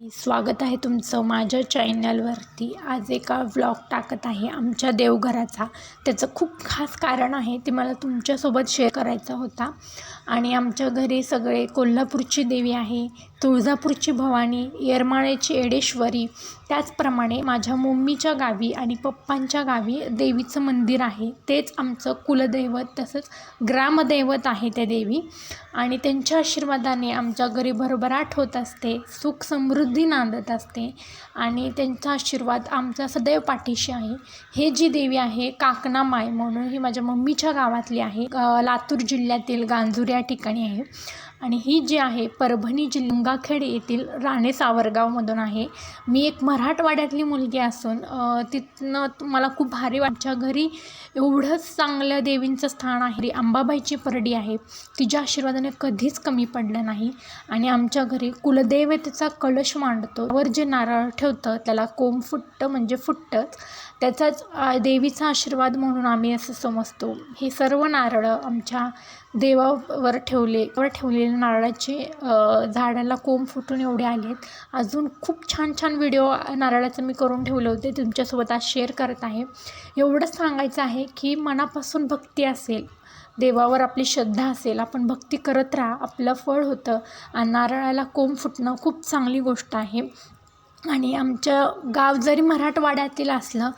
स्वागत आहे तुमचं माझ्या चॅनलवरती. आज एका व्लॉग टाकत आहे आमच्या देवघराचा. त्याचं खूप खास कारण आहे ते मला तुमच्यासोबत शेअर करायचा होता. आणि आमच्या घरी सगळे कोल्हापूरची देवी आहे तुळजापूरची भवानी येरमाळ्याची येडेश्वरी. त्याचप्रमाणे माझ्या मम्मीच्या गावी आणि पप्पांच्या गावी देवीचं मंदिर आहे. तेच आमचं कुलदैवत तसंच ग्रामदैवत आहे त्या देवी. आणि त्यांच्या आशीर्वादाने आमच्या घरी भरभराट होत असते. सुख समृद्ध नांदत असते. आणि त्यांचा आशीर्वाद आमचा सदैव पाठीशी आहे. हे जी देवी आहे काकना माय म्हणून ही माझ्या मम्मीच्या गावातली आहे. लातूर जिल्ह्यातील गांजूर या ठिकाणी आहे. आणि ही जी आहे परभणी जिल्हाखेड येथील राणे सावरगावमधून आहे. मी एक मराठवाड्यातली मुलगी असून तिथनं मला खूप भारी वाटच्या आमच्या घरी एवढंच चांगलं देवींचं स्थान आहे. अंबाबाईची परडी आहे. तिच्या आशीर्वादाने कधीच कमी पडलं नाही. आणि आमच्या घरी कुलदेवतेचा कलश मांडतो. वर जे नारळ ठेवतं त्याला कोंब फुटतं म्हणजे फुटतंच त्याचाच देवीचा आशीर्वाद म्हणून आम्ही असं समजतो. हे सर्व नारळं आमच्या देवावर ठेवले वर ठेवलेले नारळाचे झाडाला कोंब फुटून एवढे आले आहेत अजून खूप छान छान व्हिडिओ नारळाचं मी करून ठेवले होते. तुमच्यासोबत आज शेअर करत आहे. एवढंच सांगायचं आहे की मनापासून भक्ती असेल देवावर आपली श्रद्धा असेल आपण भक्ती करत राहा आपलं फळ होतं. आणि नारळाला कोंब फुटणं खूप चांगली गोष्ट आहे. आणि आमचं गाव जरी मराठवाड्यातील असलं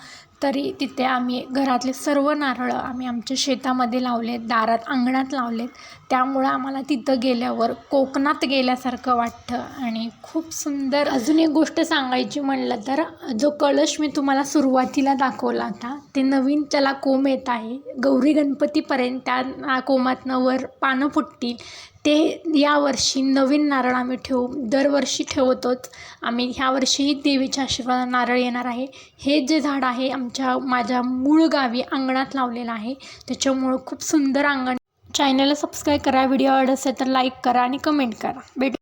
तरी तिथे आम्ही घरातले सर्व नारळं आम्ही आमच्या शेतामध्ये लावलेत दारात अंगणात लावलेत. त्यामुळं आम्हाला तिथं गेल्यावर कोकणात गेल्यासारखं वाटतं. आणि खूप सुंदर अजून एक गोष्ट सांगायची म्हणलं तर जो कलश मी तुम्हाला सुरुवातीला दाखवला होता ते नवीन त्याला कोंब येत आहे. गौरी गणपतीपर्यंत त्या कोमातनं वर पानं फुटतील. ते यावर्षी नवीन नारळ आम्ही ठेवू दरवर्षी ठेवतोच. आम्ही ह्या वर्षीही देवीच्या आशीर्वाद नारळ येणार आहे. हे जे झाड आहे आमच्या माझ्या मूळ गावी अंगणात लावलेलं आहे. त्याच्यामुळं खूप सुंदर अंगण चॅनलला सबस्क्राईब करा व्हिडिओ आवडत असेल तर लाईक करा आणि कमेंट करा. भेट